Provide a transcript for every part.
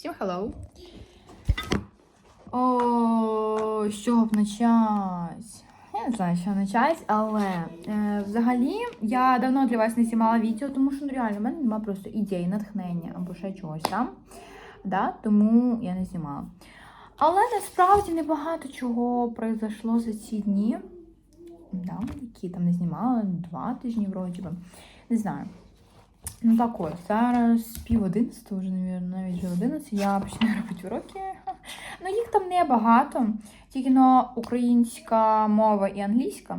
Всім hello! О, з чого б почать? Я не знаю, що почать, але е, взагалі я давно для вас не знімала відео, тому що ну, реально в мене немає просто ідей, натхнення або ще чогось там. Да? Тому я не знімала. Але насправді небагато чого произошло за ці дні. Да, які там не знімала, два тижні вроді би. Не знаю. Ну так ось, зараз пів одинадцятого вже, навіть, навіть вже одинадцять, я починаю робити уроки. Ну, їх там не багато, тільки на українська мова і англійська.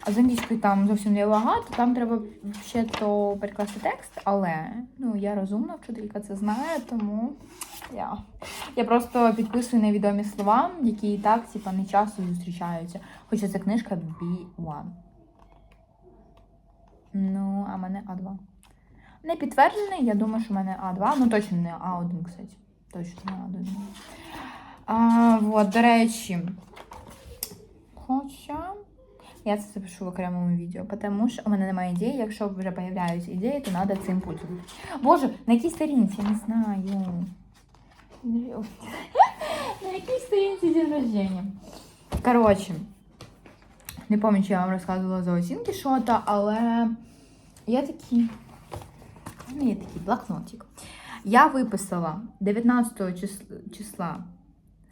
А з англійської там зовсім не багато, там треба ще то перекласти текст, але ну, я розумна, вчителька це знає, тому я, я просто підписую невідомі слова, які і так типа, не часто зустрічаються. Хоча це книжка B1. Ну, а мене А2. Не підтверджений, я думаю, що в мене А2. Ну, точно не А1, кстати. Точно не А1. А, вот, до речі. Хоча. Я це запишу в окремому відео, тому що у мене немає ідеї. Якщо вже з'являються ідеї, то треба цим пользуватися. Боже, на якій сторінці? Я не знаю. На якій сторінці день рождення? Коротше, не пам'ятаю, чи я вам розказувала за оцінки що-то, але я такі. У мене є такий блокнотик. Я виписала 19 числа, числа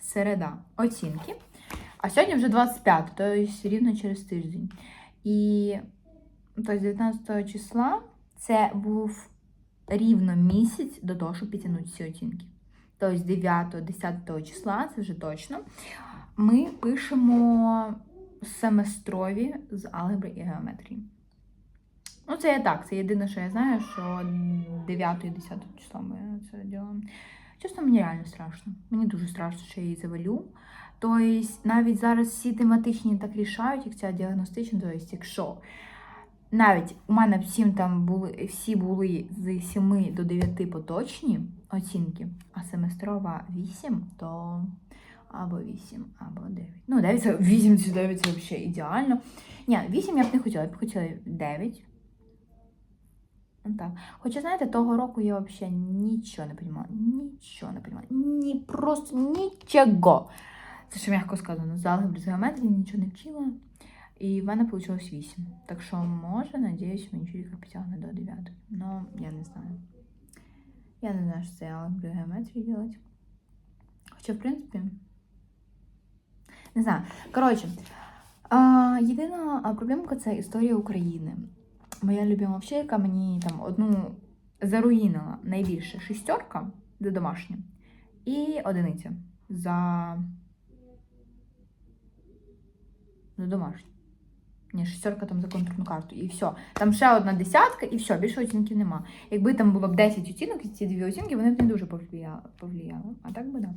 середа оцінки, а сьогодні вже 25, тобто рівно через тиждень. І тобто 19 числа це був рівно місяць до того, щоб підтягнути ці оцінки. Тобто 9-10 числа, це вже точно. Ми пишемо семестрові з алгебри і геометрії. Ну, це я так, це єдине, що я знаю, що 9 і 10 числа ми це робимо. Чесно, мені реально страшно. Мені дуже страшно, що я її завалю. Тобто, навіть зараз всі тематичні так рішають, як ця діагностична, тобто, якщо навіть у мене всім там були, всі були з 7 до 9 поточні оцінки, а семестрова 8, то або 8, або 9. Ну, 9 це 8 чи 9 це взагалі ідеально. Ні, 8 я б не хотіла, я б хотіла 9. Так. Хоча, знаєте, того року я взагалі нічого не розуміла. Нічого не розуміла. Ні, просто нічого. Це ще м'яко сказано. З алгебри, з геометрії нічого не вчила. І в мене вийшло 8. Так що, може, надіюсь, мені вчителька підтягне до 9. Ну, я не знаю. Я не знаю, що це алгебри геометрії робити. Хоча, в принципі, не знаю. Коротше, єдина проблемка це історія України. Моя любима вчителька мені там одну заруїнила найбільше шістерка за домашнє і одиниця за, за домашнє. Ні, шістерка там за контурну карту. І все. Там ще одна десятка, і все, більше оцінків нема. Якби там було б 10 оцінок, і ці дві оцінки, вони б не дуже повлияли. повлияли. А так би да.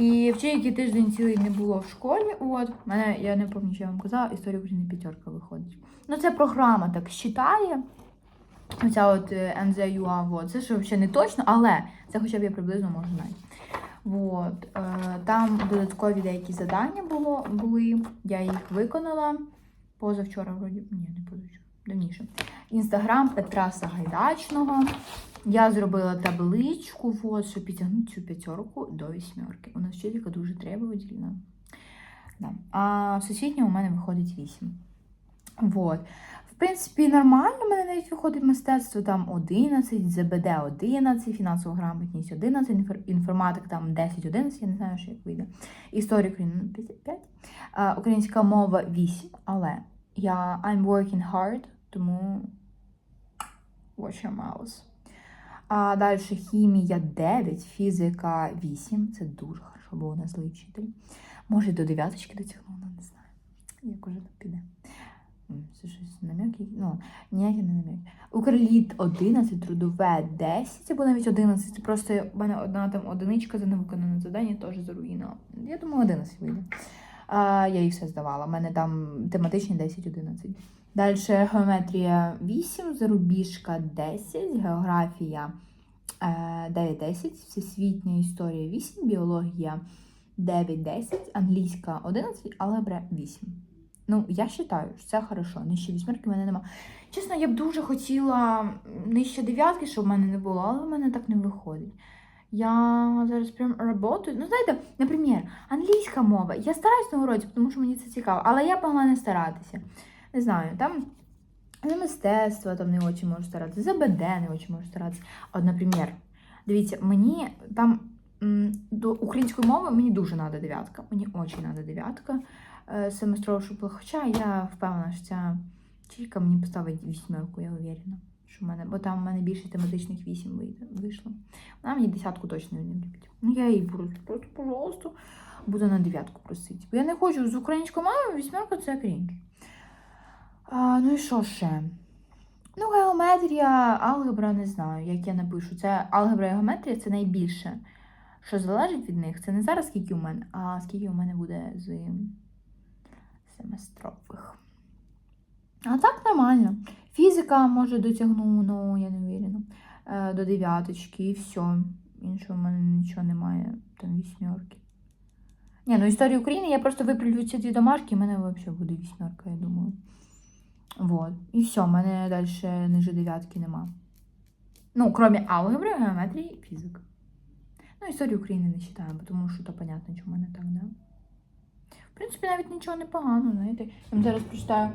І вчительки тиждень цілий не було в школі. От, мене, я не пам'ятаю, що я вам казала, історія України п'ятерка виходить. Ну, це програма так считає. Оця от е, NZUA, от. це ж взагалі не точно, але це хоча б я приблизно можу знати. От, е, там додаткові деякі завдання були, я їх виконала. Позавчора, вроді, ні, не позавчора, давніше. Інстаграм Петра Сагайдачного. Я зробила табличку, от, щоб підтягнути цю п'ятерку до вісьмерки. У нас вчителька дуже требовательна. Да. А в всесвітньому у мене виходить 8. Вот. В принципі, нормально, у мене навіть виходить мистецтво там 11, ЗБД 11, фінансова грамотність 11, інформатик там 10-11, я не знаю, що як вийде. Історія України 5, а, українська мова 8, але я I'm working hard, тому watch your mouse. А далі хімія 9, фізика 8. Це дуже хорошо, бо у нас вчитель. Може, до дев'яточки дотягнула, не знаю. Як уже так піде. Це щось нам'яки? Ну, ніякі не нам'яки. Укрліт 11, трудове 10 або навіть 11. Це просто в мене одна там одиничка за невиконане завдання теж заруїнила. Я думаю, 11 вийде. Я їх все здавала. У мене там тематичні 10-11. Далі геометрія 8, зарубіжка 10, географія е, 9-10, всесвітня історія 8, біологія 9-10, англійська 11, алгебра 8. Ну, я вважаю, що це хорошо. Нижче вісьмерки в мене нема. Чесно, я б дуже хотіла нижче дев'ятки, щоб в мене не було, але в мене так не виходить. Я зараз прям работаю. Ну, знаєте, наприклад, англійська мова. Я стараюсь на уроці, тому що мені це цікаво, але я могла не старатися. Не знаю, там за мистецтво там не дуже можу старатися, за БД не дуже можу старатися. От, наприклад, дивіться, мені там до української мови мені дуже треба дев'ятка. Мені дуже треба дев'ятка е, семестрова, щоб була. Хоча я впевнена, що ця вчителька мені поставить вісьмерку, я уверена. Що в мене, бо там в мене більше тематичних вісім вийшло. Вона мені десятку точно не любить. Ну я її прошу, просто, пожалуйста, буду на дев'ятку просити. Бо я не хочу з українською мовою вісьмерка це крінж. Ну і що ще? Ну, геометрія, алгебра, не знаю, як я напишу. Це алгебра і геометрія це найбільше, що залежить від них. Це не зараз скільки у мене, а скільки у мене буде з семестрових. А так нормально. Фізика може дотягну, ну я не уверена. Е, до дев'яточки і все. Іншого в мене нічого немає, там вісьмерки. Ні, ну історія України, я просто виправлю ці дві домашки, і в мене взагалі буде вісьмерка, я думаю. Вот. І все, в мене далі ниже дев'ятки нема. Ну, крім алгебри, геометрії і фізик. Ну, історію України не вважаємо, тому що то понятно, чому в мене так, да? В принципі, навіть нічого не погано, знаєте. Я вам зараз прочитаю.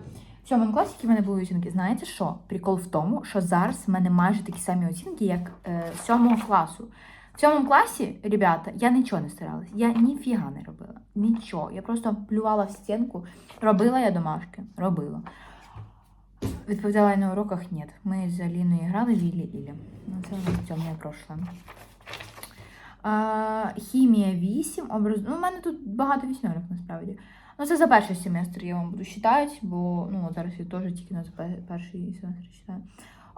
В сьомому класі які в мене були оцінки. Знаєте що? Прикол в тому, що зараз в мене майже такі самі оцінки, як е, сьомого класу. В сьомому класі, ребята, я нічого не старалась. Я ніфіга не робила. Нічого. Я просто плювала в стінку. Робила я домашки. Робила. Відповідала я на уроках ні. Ми з Аліною грали в Ілі-Ілі. Ну, це у нас темне прошле. А, хімія 8, образ... Ну, у мене тут багато вісьмерок насправді. Ну, це за перший семестр я вам буду читати, бо ну, зараз я теж тільки на перший семестр читаю.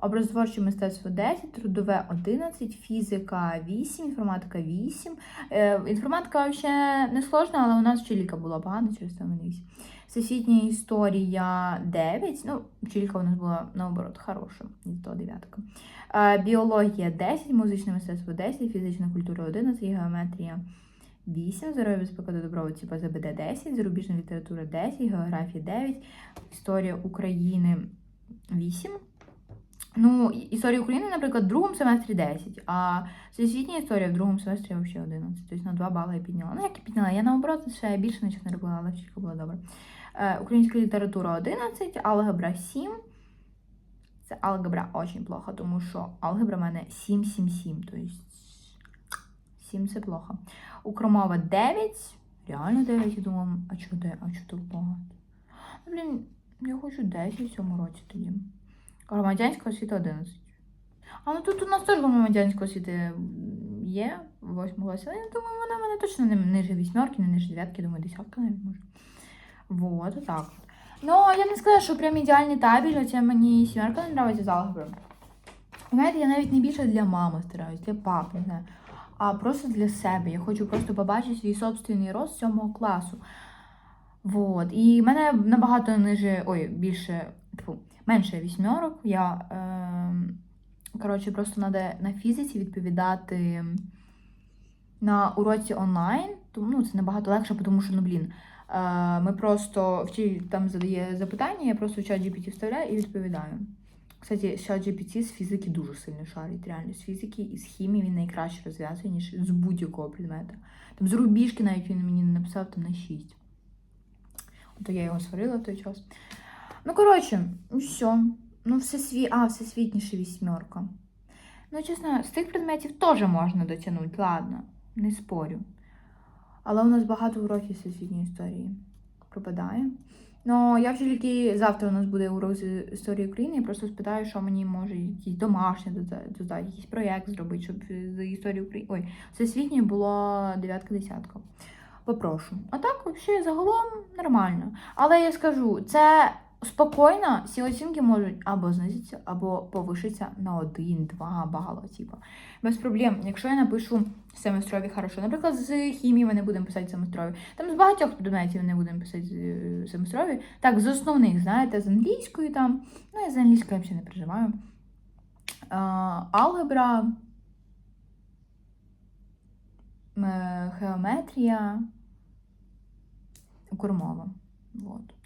Образотворче мистецтво 10, трудове 11, фізика 8, інформатика 8. Е, інформатика взагалі не сложна, але у нас вчителька була погана, через це в мене 8. Всесвітня історія 9. Ну, вчителька у нас була наоборот хороша, із того дев'ятка. Е, Біологія 10, музичне мистецтво 10, фізична культура 11, геометрія 8, здоров'я безпека та добробут, типа ЗБД 10, зарубіжна література 10, географія 9, історія України 8. Ну, історія України, наприклад, в другому семестрі 10, а всесвітня історія в другому семестрі взагалі 11. Тобто на 2 бали я підняла. Ну, як і підняла, я наоборот ще більше нічого не робила, але вчителька була добра. Е, українська література 11, алгебра 7. Це алгебра дуже плохо, тому що алгебра в мене 7-7-7, тобто 7 це плохо. Укромова 9, реально 9, я думаю, а чого де, а чого так багато? Ну, блін, я хочу 10 в цьому році тоді. Громадянська освіта 11. А ну тут у нас теж громадянська освіта є, в 8 класі, я думаю, вона мене точно не ниже вісьмерки, не ниже дев'ятки, думаю, десятка навіть може. Вот, отак. от. Ну, я не скажу, що прям ідеальний табель, хоча мені сімерка не подобається з алгебри. Знаєте, я навіть не більше для мами стараюсь, для папи, не знаю, а просто для себе. Я хочу просто побачити свій собственний рост сьомого класу. Вот. І мене набагато ниже, ой, більше, тьфу, менше вісьмерок. Я, е, коротше, просто треба на фізиці відповідати на уроці онлайн. Тому ну, це набагато легше, тому що, ну, блін, е, ми просто вчитель там задає запитання, я просто в чат GPT вставляю і відповідаю. Кстати, чат GPT з фізики дуже сильно шарить, реально. З фізики і з хімії він найкраще розв'язує, ніж з будь-якого предмета. Там з рубіжки навіть він мені написав там на 6. То я його сварила в той час. Ну, коротше, все. Ну, всесві... А, всесвітніше вісьмерка. Ну, чесно, з тих предметів теж можна дотягнути, ладно, не спорю. Але у нас багато уроків всесвітньої історії пропадає. Ну, я тільки завтра у нас буде урок з історії України. Я просто спитаю, що мені може якісь домашні додати, якийсь проєкт зробити, щоб з історії України. Ой, всесвітньої було дев'ятка-десятка. Попрошу. А так, взагалі, загалом нормально. Але я скажу, це спокійно, ці оцінки можуть або знизитися, або повишитися на 1-2 бала. Типу. Без проблем. Якщо я напишу семестрові хорошо. Наприклад, з хімії ми не будемо писати семестрові. Там з багатьох предметів не будемо писати е, семестрові. Так, з основних, знаєте, з англійської там. Ну, я з англійською взагалі не переживаю. А, алгебра, е, геометрія, укрмова. Вот.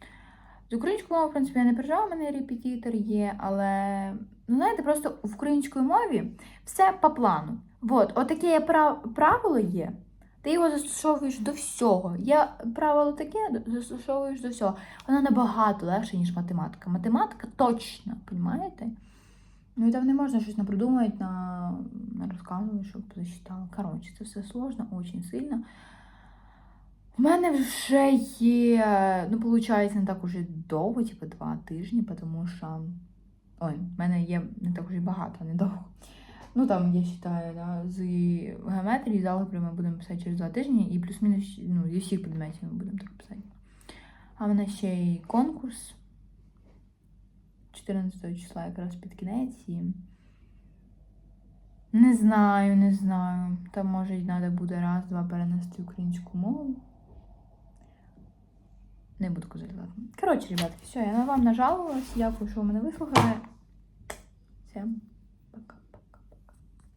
З українською мовою, в принципі, я не переживаю, у мене репетитор є, але, ну, знаєте, просто в українській мові все по плану. Вот, отаке правило є. Ти його застосовуєш до всього. Є правило таке, застосовуєш до всього. Воно набагато легше, ніж математика. Математика точна, розумієте? Ну і там не можна щось напридумувати, на, на розказувати, щоб зачитала. Коротше, це все сложно, дуже сильно. У мене вже є, ну, виходить, не так уже довго, типу два тижні, тому що. Ой, в мене є не так уже багато, не довго. Ну там, я вважаю, да, з геометрії, з алгебри ми будемо писати через два тижні і плюс-мінус ну, зі всіх предметів ми будемо так писати. А в мене ще й конкурс 14 числа якраз під кінець і. Не знаю, не знаю. Там може й треба буде раз-два перенести українську мову. Не буду ладно. Коротше, ребятки, все, я на вам нажалувалась. Дякую, що ви мене вислухали. Всім.